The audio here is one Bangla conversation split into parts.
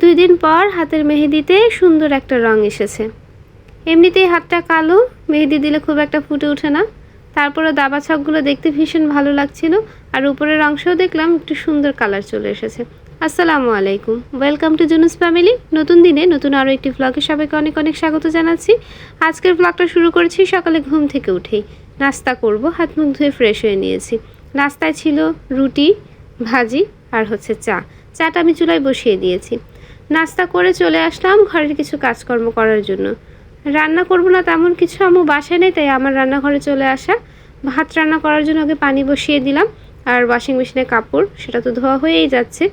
দুই দিন পর হাতের মেহেদিতে সুন্দর একটা রং এসেছে। এমনিতেই হাতটা কালো, মেহেদি দিলে খুব একটা ফুটে ওঠে না। তারপরে দাবা ছকগুলো দেখতে ভীষণ ভালো লাগছিল, আর উপরের অংশেও দেখলাম একটু সুন্দর কালার চলে এসেছে। আসসালামু আলাইকুম। Welcome to Junus family. নতুন দিনে নতুন আরও একটি ব্লগে সবাইকে অনেক অনেক স্বাগত জানাচ্ছি। আজকের ব্লগটা শুরু করেছি সকালে ঘুম থেকে উঠেই। নাস্তা করব, হাত মুখ ধুয়ে ফ্রেশ হয়ে নিয়েছি। নাস্তায় ছিল রুটি, ভাজি আর হচ্ছে চা। চাটা আমি চুলায় বসিয়ে দিয়েছি। নাস্তা করে চলে আসলাম ঘরের কিছু কাজকর্ম করার জন্য। রান্না করব না তেমন কিছু আমু বাসায় নেই, তাই আমার রান্নাঘরে চলে আসা। ভাত রান্না করার জন্য ওকে পানি বসিয়ে দিলাম, আর ওয়াশিং মেশিনে কাপড়, সেটা তো ধোয়া হয়েই যাচ্ছে।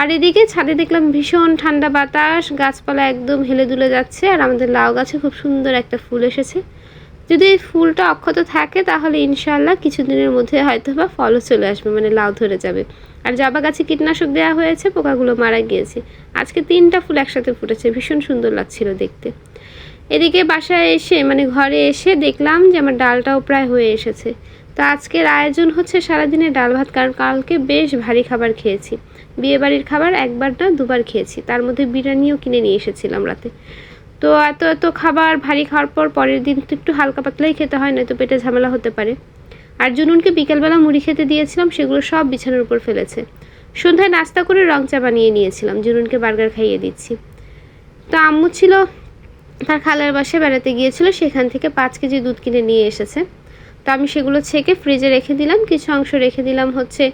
আর এদিকে ছাদে দেখলাম ভীষণ ঠান্ডা বাতাস, গাছপালা একদম হেলে দুলে যাচ্ছে, আর আমাদের লাউ গাছে খুব সুন্দর একটা ফুল এসেছে। যদি এই ফুলটা অক্ষত থাকে, তাহলে ইনশাল্লাহ কিছুদিনের মধ্যে হয়তো বা ফলও চলে আসবে মানে লাউ ধরে যাবে। আর জবা গাছে কীটনাশক দেওয়া হয়েছে, পোকাগুলো মারা গিয়েছে। আজকে তিনটা ফুল একসাথে ফুটেছে, ভীষণ সুন্দর লাগছিল দেখতে। এদিকে বাসায় এসে মানে ঘরে এসে দেখলাম যে আমার ডালটাও প্রায় হয়ে এসেছে। তো আজকের আয়োজন হচ্ছে সারাদিনে ডাল ভাত, কারণ কালকে বেশ ভারী খাবার খেয়েছি। বিয়ে বাড়ির খাবার একবার না দুবার খেয়েছি। তার মধ্যে বিরিয়ানিও কিনে নিয়ে এসেছিলাম রাতে। তো এত এত খাবার ভারী খাওয়ার পর পরের দিন তো একটু হালকা পাতলাই খেতে হয়, নয়তো পেটে ঝামেলা হতে পারে। আর জুনুনকে বিকেলবেলা মুড়ি খেতে দিয়েছিলাম, সেগুলো সব বিছানার উপর ফেলেছে। সন্ধ্যায় নাস্তা করে রং চা বানিয়ে নিয়েছিলাম, জুনুনকে বার্গার খাইয়ে দিচ্ছি। তো আম্মু ছিল, তার খালার বাসায় বেড়াতে গিয়েছিল, সেখান থেকে পাঁচ কেজি দুধ কিনে নিয়ে এসেছে। তো আমি সেগুলো ছেঁকে ফ্রিজে রেখে দিলাম, কিছু অংশ রেখে দিলাম হচ্ছে,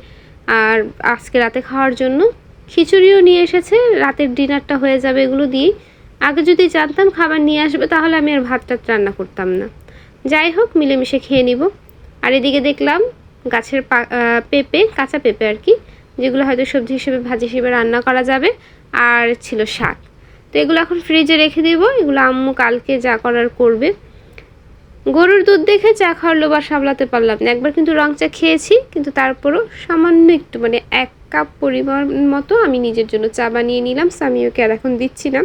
আর আজকে রাতে খাওয়ার জন্য। খিচুড়িও নিয়ে এসেছে, রাতের ডিনারটা হয়ে যাবে এগুলো দিয়েই। আগে যদি জানতাম খাবার নিয়ে আসবে, তাহলে আমি আর ভাত টাত রান্না করতাম না। যাই হোক, মিলেমিশে খেয়ে নিব। আর এদিকে দেখলাম গাছের পেঁপে, কাঁচা পেঁপে আর কি, যেগুলো হয়তো সবজি হিসেবে, ভাজি হিসেবে রান্না করা যাবে। আর ছিল শাক। তো এগুলো এখন ফ্রিজে রেখে দিব। এগুলো আম্মু কালকে যা করার করবে। গরুর দুধ দেখে চা খাওয়ার লোভ আর সামলাতে পারলাম না। একবার কিন্তু রং চা খেয়েছি, কিন্তু তারপরও সামান্য একটু মানে এক কাপ পরিমাণ মতো আমি নিজের জন্য চা বানিয়ে নিলাম। সামিওকে আর এখন দিচ্ছি না।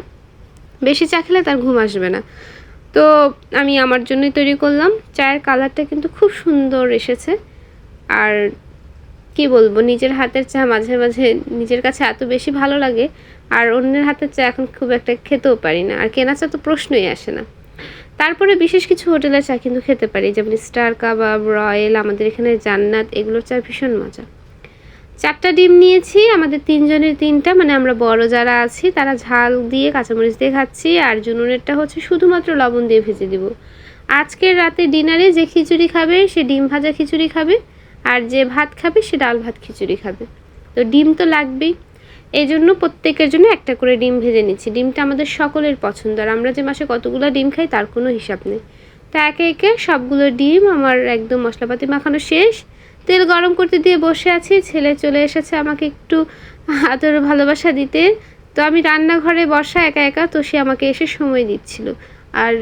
বেশি চা খেলে তার ঘুম আসবে না। তো আমি আমার জন্যই তৈরি করলাম। চায়ের কালারটা কিন্তু খুব সুন্দর এসেছে। আর কি বলব, নিজের হাতের চা মাঝে মাঝে নিজের কাছে এত বেশি ভালো লাগে, আর অন্যের হাতের চা এখন খুব একটা খেতেও পারি না। আর কেনা চা তো প্রশ্নই আসে না। তারপরে বিশেষ কিছু হোটেলের চা কিন্তু খেতে পারি, যেমন স্টার কাবাব রয়েল আমাদের এখানে জান্নাত, এগুলোর চা ভীষণ মজা। চারটা ডিম নিয়েছি, আমাদের তিনজনের তিনটা মানে আমরা বড় যারা আছি, তারা ঝাল দিয়ে কাঁচামরিচ দিয়ে খাচ্ছি, আর জুনুনেরটা হচ্ছে শুধুমাত্র লবণ দিয়ে ভেজে দিব। আজকের রাতে ডিনারে যে খিচুড়ি খাবে, সে ডিম ভাজা খিচুড়ি খাবে, আর যে ভাত খাবে, সে ডাল ভাত খিচুড়ি খাবে। তো ডিম তো লাগবেই। এই জন্য প্রত্যেকের জন্য একটা করে ডিম ভেজে নিচ্ছি। ডিমটা আমাদের সকলের পছন্দ, আর আমরা যে মাসে কতগুলো ডিম খাই, তার কোনো হিসাব নেই। তো একে একে সবগুলো ডিম আমার একদম মশলাপাতি মাখানো শেষ। তেল গরম করতে দিয়ে বসে আছি। ছেলে চলে এসেছে আমাকে একটু আদর ভালোবাসা দিতে। তো আমি রান্নাঘরে বসা একা একা, তো সে আমাকে এসে সময় দিচ্ছিল। আর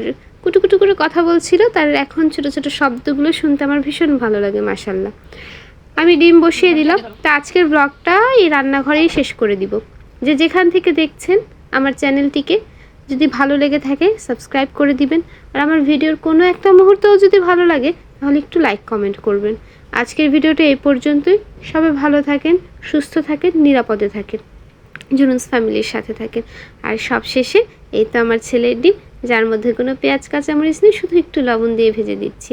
কুটু কুটু করে কথা বলছিল, তার এখন ছোট ছোট শব্দগুলো শুনতে আমার ভীষণ ভালো লাগে মাসাল্লাহ আমি ডিম বসিয়ে দিলাম। তা আজকের ব্লগটা এই রান্নাঘরেই শেষ করে দিব। যে যেখান থেকে দেখছেন আমার চ্যানেলটিকে, যদি ভালো লেগে থাকে, সাবস্ক্রাইব করে দিবেন। আর আমার ভিডিওর কোনো একটা মুহূর্তও যদি ভালো লাগে তাহলে একটু লাইক কমেন্ট করবেন। আজকের ভিডিওটা এই পর্যন্তই। সবাই ভালো থাকেন, সুস্থ থাকেন, নিরাপদে থাকেন। জুনুস ফ্যামিলির সাথে থাকেন। আর সব শেষে এই তো আমার ছেলের ডিম, যার মধ্যে কোনো পেঁয়াজ, কাঁচামরিচ নেই, শুধু একটু লবণ দিয়ে ভেজে দিচ্ছি।